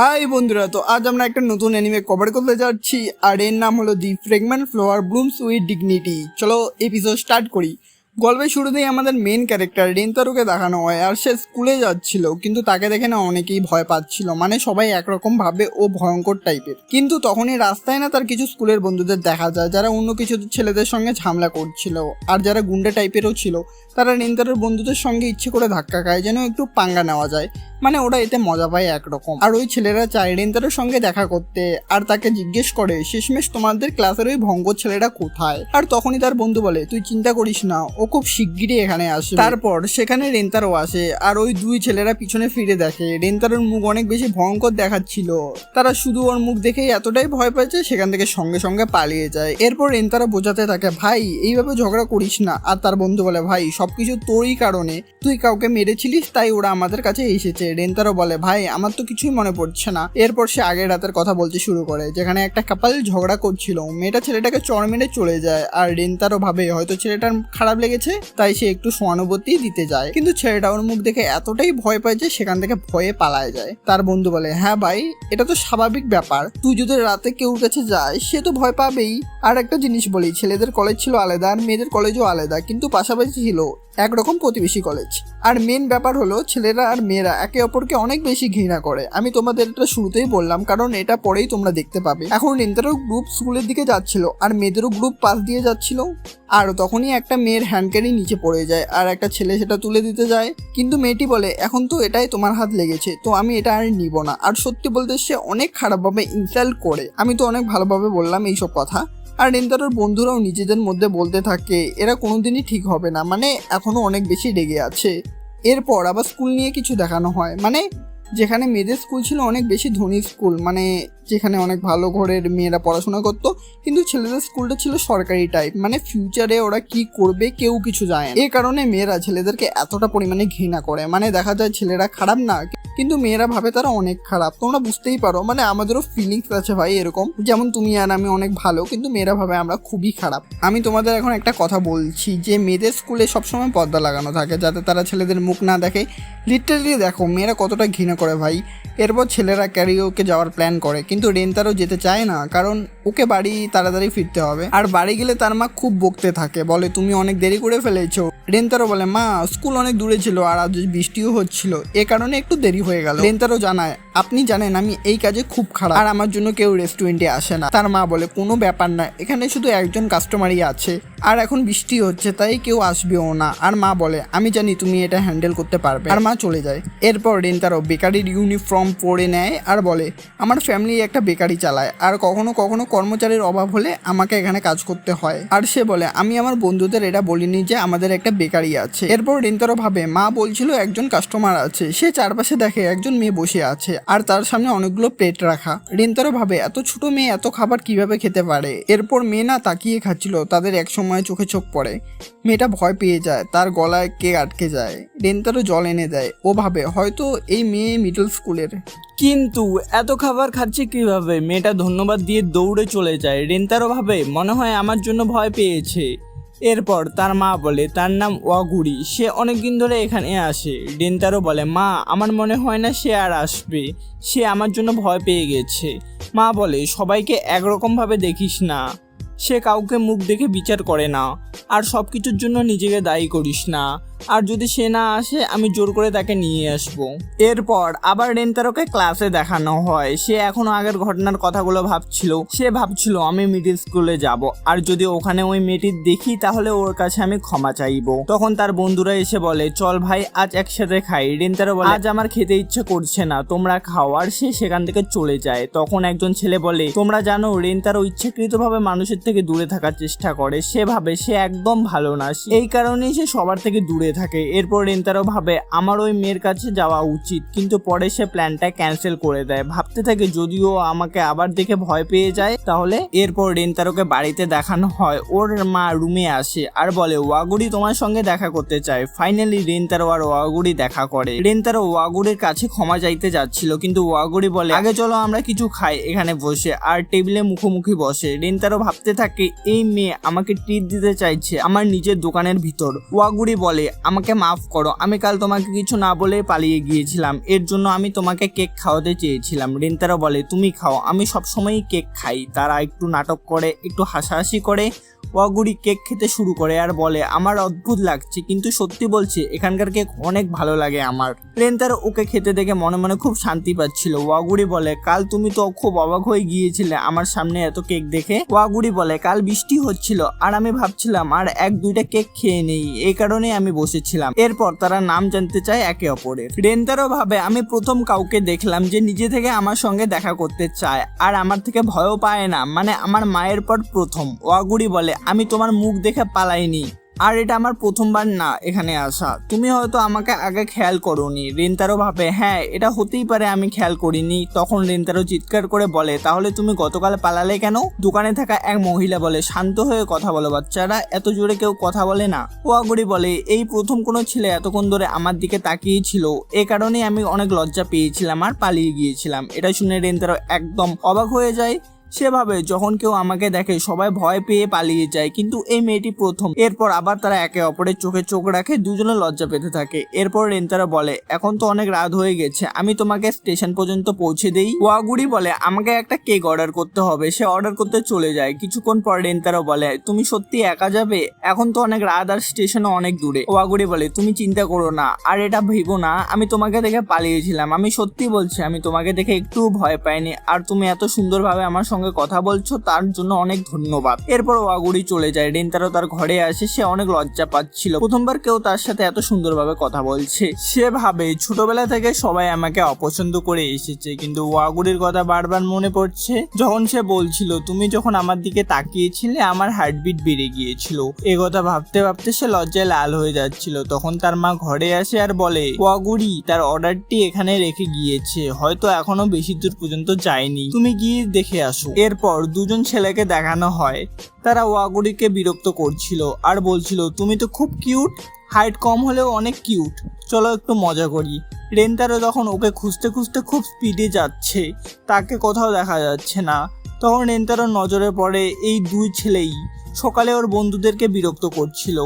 High বন্ধুরা, তো আজ আমরা একটা নতুন অ্যানিমে কভার করতে যাচ্ছি, আর এর নাম হলো the fragment flower blooms with dignity চলো এপিসোড স্টার্ট করি। গল্পের শুরুতেই আমাদের মেন ক্যারেক্টার রেন্তারুকে দেখানো হয়, আর সে স্কুলে যাচ্ছিল, কিন্তু তাকে দেখে না অনেকেই ভয় পাচ্ছিল মানে সবাই একরকম ভাবে ও ভয়ঙ্কর টাইপের কিন্তু তখনই রাস্তায় না তার কিছু স্কুলের বন্ধুদের দেখা যায়, যারা অন্য কিছু ছেলেদের সঙ্গে ঝামেলা করছিল, আর যারা গুন্ডা টাইপেরও ছিল, তারা রেন্তারের বন্ধুদের সঙ্গে ইচ্ছে করে ধাক্কা খায়, যেন একটু পাঙ্গা নেওয়া যায়। মানে ওরা এতে মজা পায় একরকম। আর ওই ছেলেরা চায় রেন্তারের সঙ্গে দেখা করতে, আর তাকে জিজ্ঞেস করে, শেষমেশ তোমাদের ক্লাসের ওই ভঙ্গ ছেলেরা কোথায়? আর তখনই তার বন্ধু বলে, তুই চিন্তা করিস না, ও খুব শিগগিরই এখানে আসে তারপর সেখানে রেন্তারও আসে, আর ওই দুই ছেলেরা পিছনে ফিরে দেখে। রেন্তারের মুখ অনেক বেশি ভয়ঙ্কর দেখাচ্ছিল। তারা শুধু ওর মুখ দেখেই এতটাই ভয় পেয়েছে সেখান থেকে সঙ্গে সঙ্গে পালিয়ে যায়। এরপর রেন্তারা বোঝাতে থাকে, ভাই, এইভাবে ঝগড়া করিস না। আর তার বন্ধু বলে, ভাই, সবকিছু তোরই কারণে। তুই কাউকে মেরেছিলিস, তাই ওরা আমাদের কাছে এসেছে। রেন্তারও বলে, ভাই, আমার তো কিছুই মনে পড়ছে না। এরপর সে আগের রাতের কথা বলতে শুরু করে, যেখানে একটা কাপাল ঝগড়া করছিল। মেয়েটা ছেলেটাকে চড় মেরে চলে যায়, আর রেন্তারও ভাবে, হয়তো ছেলেটার খারাপ লেগেছে, তাই সে একটু সহানুভূতি দিতে যায়। কিন্তু ছেলেটা ওর মুখ দেখে এতটাই ভয় পায় যে সেখান থেকে ভয়ে পালায় যায়। তার বন্ধু বলে হ্যাঁ ভাই, এটা তো স্বাভাবিক ব্যাপার। তুই যদি রাতে কেউ কাছে যায় সে তো ভয় পাবেই। আর একটা জিনিস বলি, ছেলেদের কলেজ ছিল আলাদা, আর মেয়েদের কলেজও আলাদা, কিন্তু পাশাপাশি ছিল একরকম প্রতিবেশী কলেজ আর মেন ব্যাপার হলো, ছেলেরা আর মেয়েরা একে অপরকে অনেক বেশি ঘৃণা করে। আমি তোমাদের এটা শুরুতেই বললাম, কারণ এটা পরেই তোমরা দেখতে পাবে। এখন রেন্তারও গ্রুপ স্কুলের দিকে যাচ্ছিল, আর মেয়েদেরও গ্রুপ পাশ দিয়ে যাচ্ছিল। আর তখনই একটা মেয়ের হ্যান্ড ক্যারি নিচে পড়ে যায়, আর একটা ছেলে সেটা তুলে দিতে যায়। কিন্তু মেয়েটি বলে, এখন তো এটাই তোমার হাত লেগেছে, তো আমি এটা আর নিব না। আর সত্যি বলতে সে অনেক খারাপভাবে ইনসাল্ট করে। আমি তো অনেক ভালোভাবে বললাম এইসব কথা। আর রেন্তারোর বন্ধুরাও নিজেদের মধ্যে বলতে থাকে, এরা কোনোদিনই ঠিক হবে না। মানে এখনও অনেক বেশি রেগে আছে। এরপর আবার স্কুল নিয়ে কিছু দেখানো হয়। মানে যেখানে মেয়েদের স্কুল ছিল অনেক বেশি ধনী স্কুল মানে যেখানে অনেক ভালো ঘরের মেয়েরা পড়াশোনা করত, কিন্তু ছেলেদের স্কুলটা ছিল সরকারি টাইপ মানে ফিউচারে ওরা কি করবে কেউ কিছু যায় এ কারণে মেয়েরা ছেলেদেরকে এতটা পরিমাণে ঘৃণা করে। মানে দেখা যায় ছেলেরা খারাপ না কিন্তু মেয়েরা ভাবে তারা অনেক খারাপ। তোমরা বুঝতেই পারো মানে আমাদেরও ফিলিংস আছে ভাই এরকম। যেমন তুমি আর আমি অনেক ভালো, কিন্তু মেয়েরা ভাবে আমরা খুবই খারাপ। আমি তোমাদের এখন একটা কথা বলছি যে, মেয়েদের স্কুলে সবসময় পর্দা লাগানো থাকে, যাতে তারা ছেলেদের মুখ না দেখে। লিটারালি দেখো, মেয়েরা কতটা ঘৃণা করে ভাই। এরপর ছেলেরা ক্যারিওকে যাওয়ার প্ল্যান করে, কিন্তু রেন্তারও যেতে চায় না, কারণ ওকে বাড়ি তাড়াতাড়ি ফিরতে হবে। আর বাড়ি গেলে তার মা খুব বকতে থাকে, বলে, তুমি অনেক দেরি করে ফেলেছো। রেন্তারও বলে, মা, স্কুল অনেক দূরে ছিল আর আজ বৃষ্টিও হচ্ছিল, এ কারণে একটু দেরি হয়ে গেল। রেন্তারও জানায় আপনি জানেন আমি এই কাজে খুব খারাপ। আর আমার জন্য কেউ রেস্টুরেন্টে আসে না। তার মা বলে, কোনো ব্যাপার না। এখানে শুধু একজন কাস্টমারই আছে। আর এখন বৃষ্টি হচ্ছে, তাই কেউ আসবেও না। আর মা বলে, আমি জানি তুমি এটা হ্যান্ডেল করতে পারবে। আর মা চলে যায়। এরপর রেন্তারও বেকারির ইউনিফর্ম পরে নেয় আর বলে, আমার ফ্যামিলি একটা বেকারি চালায়। আর কখনো কখনো কর্মচারীর অভাব হলে আমাকে এখানে কাজ করতে হয়। আর সে বলে, আমি আমার বন্ধুদের এটা বলিনি যে আমাদের একটা বেকারি আছে। এরপর রেন্তারও ভাবে, মা বলছিল একজন কাস্টমার আছে। সে চারপাশে দেখে একজন মেয়ে বসে আছে। আর তার সামনে অনেকগুলো প্লেট রাখা। রেন্তারও ভাবে, এত ছোট মেয়ে, এত খাবার কীভাবে খেতে পারে? এরপর মেয়ে না তাকিয়ে খাচ্ছিল, তাদের এক সময় চোখে চোখ পড়ে। মেয়েটা ভয় পেয়ে যায়, তার গলায় কে আটকে যায়। রেন্তারও জল এনে দেয়। ও ভাবে, হয়তো এই মেয়ে মিডল স্কুলের কিন্তু এত খাবার খাচ্ছে কীভাবে? মেয়েটা ধন্যবাদ দিয়ে দৌড়ে চলে যায়। রেন্তারও ভাবে, মনে হয় আমার জন্য ভয় পেয়েছে। এরপর তার মা বলে, তার নাম ওয়াগুড়ি। সে অনেকদিন ধরে এখানে আসে। ডেন্তারও বলে, মা, আমার মনে হয় না সে আর আসবে। সে আমার জন্য ভয় পেয়ে গেছে। মা বলে, সবাইকে একরকমভাবে দেখিস না। সে কাউকে মুখ দেখে বিচার করে না। আর সব কিছুর জন্য নিজেকে দায়ী করিস না। আর যদি সে না আসে, আমি জোর করে তাকে নিয়ে আসব। এরপর আবার রেন্তারোকে ক্লাসে দেখানো হয়। সে এখনও আগের ঘটনার কথাগুলো ভাবছিল। সে ভাবছিল, আমি মিডিল স্কুলে যাব। আর যদি ওখানে ওই মেয়েটির দেখি, তাহলে ওর কাছে আমি ক্ষমা চাইব। তখন তার বন্ধুরা এসে বলে, চল ভাই, আজ একসাথে খাই। রেন্তারো বলে, আজ আমার খেতে ইচ্ছে করছে না। তোমরা খাও। আর সে সেখান থেকে চলে যায়। তখন একজন ছেলে বলে, তোমরা জানো, রেন্তারো ইচ্ছাকৃতভাবে মানুষের থেকে দূরে থাকার চেষ্টা করে। সে ভাবে সে একদম ভালো না। এই কারণেই সে সবার থেকে দূরে থাকে। এরপর রেন্তারও ভাবে, আমার ওই মেয়ের কাছে যাওয়া উচিত। কিন্তু পরে সে প্ল্যানটা ক্যান্সেল করে দেয়। ভাবতে থাকে, যদিও আমাকে আবার দেখে ভয় পেয়ে যায়, তাহলে? এরপর রেন্তারোকে বাড়িতে দেখানো হয়। ওর মা রুমে আসে আর বলে, ওয়াগুড়ি তোমার সঙ্গে দেখা করতে চায় ফাইনালি রেন্তারো আর ওয়াগুড়ি দেখা করে। রেন্তারো ওয়াগুড়ির কাছে ক্ষমা চাইতে যাচ্ছিল, কিন্তু ওয়াগুড়ি বলে, আগে চলো আমরা কিছু খাই এখানে বসে। আর টেবিলে মুখোমুখি বসে। রেন্তারো ভাবতে থাকে, এই মেয়ে আমাকে ট্রিট দিতে চাইছে আমার নিজের দোকানের ভিতর। ওয়াগুড়ি বলে আমাকে মাফ করো। আমি কাল তোমাকে কিছু না বলে পালিয়ে গিয়েছিলাম। এর জন্য আমি তোমাকে কেক খাওয়াতে চেয়েছিলাম। রিন্তারা বলে, তুমি খাও। আমি সবসময়ই কেক খাই। তারা একটু নাটক করে, একটু হাসাহাসি করে। ওয়াগুড়ি কেক খেতে শুরু করে আর বলে, আমার অদ্ভুত লাগছে, কিন্তু সত্যি বলছে, এখানকার কেক অনেক ভালো লাগে আমার। রেন্তার ওকে খেতে দেখে মনে মনে খুব শান্তি পাচ্ছিল। ওয়াগুড়ি বলে, কাল তুমি তো খুব অবাক হয়ে গিয়েছিলে আমার সামনে এত কেক দেখে। ওয়াগুড়ি বলে, কাল বৃষ্টি হচ্ছিল আর আমি ভাবছিলাম, আর এক দুইটা কেক খেয়ে নেই। এই কারণে আমি বসেছিলাম। এরপর তারা নাম জানতে চায় একে অপরের। রেন্তারও ভাবে, আমি প্রথম কাউকে দেখলাম যে নিজে থেকে আমার সঙ্গে দেখা করতে চায়, আর আমার থেকে ভয়ও পায় না মানে আমার মায়ের পর প্রথম। ওয়াগুড়ি বলে আমি তোমার মুখ দেখে পালাইনি। আর এটা আমার প্রথমবার না এখানে আসা। তুমি হয়তো আমাকে আগে খেয়াল করোনি। রেন্তারও ভাবে হ্যাঁ এটা হতেই পারে আমি খেয়াল করিনি। তখন রেন্তারও চিৎকার করে বলে, তাহলে তুমি গতকাল পালালে কেন? দোকানে থাকা এক মহিলা বলে, শান্ত হয়ে কথা বলো বাচ্চারা, এত জোরে কেউ কথা বলে না। ওয়াগুড়ি বলে, এই প্রথম কোনো ছেলে এতক্ষণ ধরে আমার দিকে তাকিয়ে ছিল এ কারণেই আমি অনেক লজ্জা পেয়েছিলাম আর পালিয়ে গিয়েছিলাম। এটা শুনে রেন্তারও একদম অবাক হয়ে যায়। সেভাবে যখন কেউ আমাকে দেখে, সবাই ভয় পেয়ে পালিয়ে যায়। কিন্তু এই মেয়েটি প্রথম। এরপর আবার তারা একে অপরের চোখে চোখ রাখে, দুজনে লজ্জা পেতে থাকে। এরপর রেন্তারা বলে, এখন তো অনেক রাত হয়ে গেছে, আমি তোমাকে স্টেশন পর্যন্ত পৌঁছে দেই। ওয়াগুড়ি বলে, আমাকে একটা কেক অর্ডার করতে হবে। সে অর্ডার করতে চলে যায়। কিছুক্ষণ পর রেন্তারা বলে, তুমি সত্যি একা যাবে? এখন তো অনেক রাত আর স্টেশনও অনেক দূরে। ওয়াগুড়ি বলে, তুমি চিন্তা করো না, আর এটা ভেবো না, আমি তোমাকে দেখে পালিয়েছিলাম। আমি সত্যি বলছি, আমি তোমাকে দেখে একটু ভয় পাইনি, আর তুমি এত সুন্দরভাবে আমার সঙ্গে কথা বলছো, তার জন্য অনেক ধন্যবাদ। এরপর ওয়াগুড়ি চলে যায়। রেন্তারও তার ঘরে আসে, সে অনেক লজ্জা পাচ্ছিল। প্রথমবার কেউ তার সাথে এত সুন্দরভাবে কথা বলছে। সে ভাবে, ছোটবেলা থেকে সবাই আমাকে অপছন্দ করে এসেছে, কিন্তু ওয়াগুড়ির কথা বারবার মনে পড়ছে। যখন সে বলছিল, তুমি যখন আমার দিকে তাকিয়েছিলে, আমার হার্টবিট বেড়ে গিয়েছিল। এ কথা ভাবতে ভাবতে সে লজ্জায় লাল হয়ে যাচ্ছিল। তখন তার মা ঘরে আসে আর বলে ওয়াগুড়ি তার অর্ডারটি এখানে রেখে গিয়েছে। হয়তো এখনও বেশি দূর পর্যন্ত যায়নি। তুমি গিয়ে দেখে আসো। এরপর দুজন ছেলেকে দেখানো হয়। তারা ওয়াগুড়িকে বিরক্ত করছিল আর বলছিল, তুমি তো খুব কিউট, হাইট কম হলেও অনেক কিউট। চলো একটু মজা করি। রেন্তারও তখন ওকে খুঁজতে খুঁজতে খুব স্পিডে যাচ্ছে। তাকে কোথাও দেখা যাচ্ছে না। তখন রেন্তারও নজরে পড়ে এই দুই ছেলেই। সকালে ওর বন্ধুদেরকে বিরক্ত করছিল।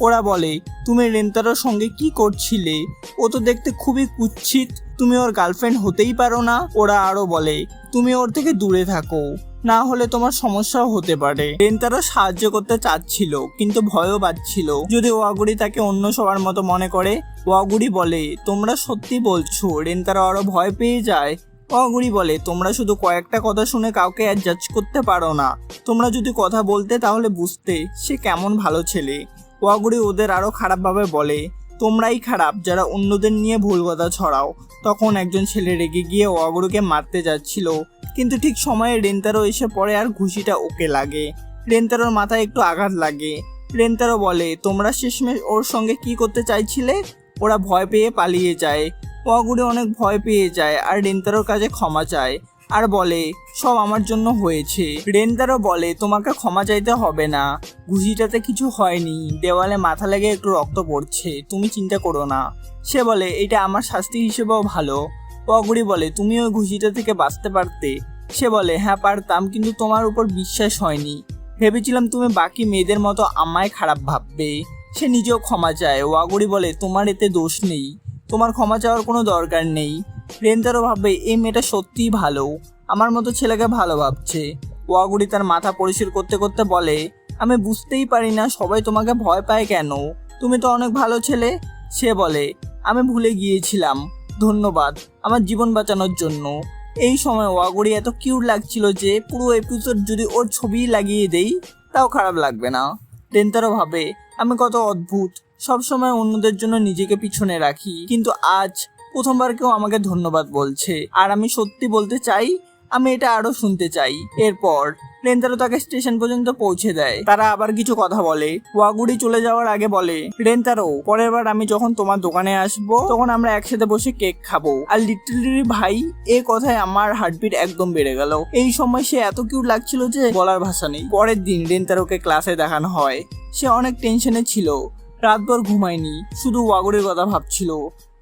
ওরা বলে, তুমি রেন্তারোর সঙ্গে কি করছিলে? ও তো দেখতে খুবই কুচ্ছিত। তুমি ওর গার্লফ্রেন্ড হতেই পারো না। ওরা আরও বলে, তুমি ওর থেকে দূরে থাকো। না হলে তোমার সমস্যাও হতে পারে। রেন্তারও সাহায্য করতে চাচ্ছিল, কিন্তু ভয়ও পাচ্ছিল। যদি ওয়াগুড়ি তাকে অন্য সবার মতো মনে করে ওয়াগুড়ি বলে, তোমরা সত্যি বলছো? রেন্তারও আরও ভয় পেয়ে যায়। অগুড়ি বলে, তোমরা শুধু কয়েকটা কথা শুনে কাউকে জাজ করতে পারো না। তোমরা যদি কথা বলতে তাহলে বুঝতে সে কেমন ভালো ছেলে। ওয়াগুড়ি ওদের আরও খারাপভাবে বলে, তোমরাই খারাপ, যারা অন্যদের নিয়ে ভুল কথা ছড়াও। তখন একজন ছেলে রেগে গিয়ে ওয়াগুড়িকে মারতে যাচ্ছিল। কিন্তু ঠিক সময়ে রেন্তারও এসে পড়ে আর ঘুষিটা ওকে লাগে। রেন্তারোর মাথায় একটু আঘাত লাগে। রেন্তারও বলে, তোমরা শেষমেশ ওর সঙ্গে কি করতে চাইছিলে? ওরা ভয় পেয়ে পালিয়ে যায়। ওয়াগুড়ি অনেক ভয় পেয়ে যায় আর রেন্তারোর কাছে ক্ষমা চায়। আর বলে, সব আমার জন্য হয়েছে। রেন্তারও বলে, তোমাকে ক্ষমা চাইতে হবে না। ঘুষিটাতে কিছু হয়নি। দেওয়ালে মাথা লেগে একটু রক্ত পড়ছে। তুমি চিন্তা করো না। সে বলে, এটা আমার শাস্তি হিসেবেও ভালো। অগুড়ি বলে তুমি ওই ঘুষিটা থেকে বাঁচতে পারতে। সে বলে হ্যাঁ পারতাম, কিন্তু তোমার উপর বিশ্বাস হয়নি। ভেবেছিলাম তুমি বাকি মেয়েদের মতো আমায় খারাপ ভাববে। সে নিজেও ক্ষমা চায়। ওয়াগুড়ি বলে, তোমার এতে দোষ নেই। তোমার ক্ষমা চাওয়ার কোনো দরকার নেই। রেন্তারও ভাবে এই মেয়েটা সত্যিই ভালো। আমার মতো ছেলেকে ভালো ভাবছে। ওয়াগুড়ি তার মাথা পরিষ্কার করতে করতে বলে, আমি বুঝতেই পারি না, সবাই তোমাকে ভয় পায় কেন? তুমি তো অনেক ভালো ছেলে। সে বলে, আমি ভুলে গিয়েছিলাম। ধন্যবাদ, আমার জীবন বাঁচানোর জন্য। এই সময় ওয়াগুড়ি এত কিউট লাগছিল যে, পুরো এপিসোড যদি ওর ছবি লাগিয়ে দেই, তাও খারাপ লাগবে না। রেন্তারও ভাবে, আমি কত অদ্ভুত, সবসময় অন্যদের জন্য নিজেকে পিছনে রাখি। কিন্তু আজ প্রথমবার কেউ আমাকে ধন্যবাদ বলছে। আর আমি সত্যি বলতে চাই, আমি এটা আরও শুনতে চাই। এরপর রেন্তারো তাকে স্টেশন পর্যন্ত পৌঁছে দেয়। তারা আবার কিছু কথা বলে। ওয়াগুড়ি চলে যাওয়ার আগে বলে রেন্তারো পরের বার আমি যখন তোমার দোকানে আসব, তখন আমরা একসাথে বসে কেক খাব। আর লিটলি ভাই, এ কথায় আমার হার্টবিট একদম বেড়ে গেল। এই সময় সে এত কিউট লাগছিল যে বলার ভাষা নেই। পরের দিন রেন্তারোকে ক্লাসে দেখানো হয়। সে অনেক টেনশনে ছিল। রাতভর ঘুমায়নি। শুধু ওয়াগুড়ির কথা ভাবছিল।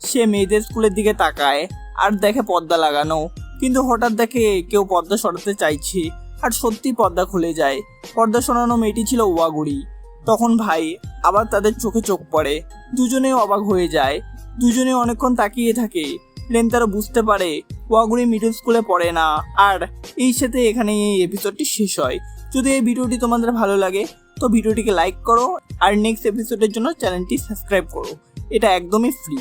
সে মেয়েদের স্কুলের দিকে তাকায় আর দেখে পর্দা লাগানো। কিন্তু হঠাৎ দেখে কেউ পর্দা সরাতে চাইছে আর সত্যি পর্দা খুলে যায়। পর্দা সরানো মেয়েটি ছিল ওয়াগুড়ি তখন ভাই আবার তাদের চোখে চোখ পড়ে। দুজনেই অবাক হয়ে যায়। দুজনে অনেকক্ষণ তাকিয়ে থাকে। রেন্তারও বুঝতে পারে ওয়াগুড়ি মিডল স্কুলে পড়ে না। আর এই সাথে এখানে এই এপিসোডটি শেষ হয়। যদি এই ভিডিওটি তোমাদের ভালো লাগে, তো ভিডিওটিকে লাইক করো। আর নেক্সট এপিসোডের জন্য চ্যানেলটি সাবস্ক্রাইব করো। এটা একদমই ফ্রি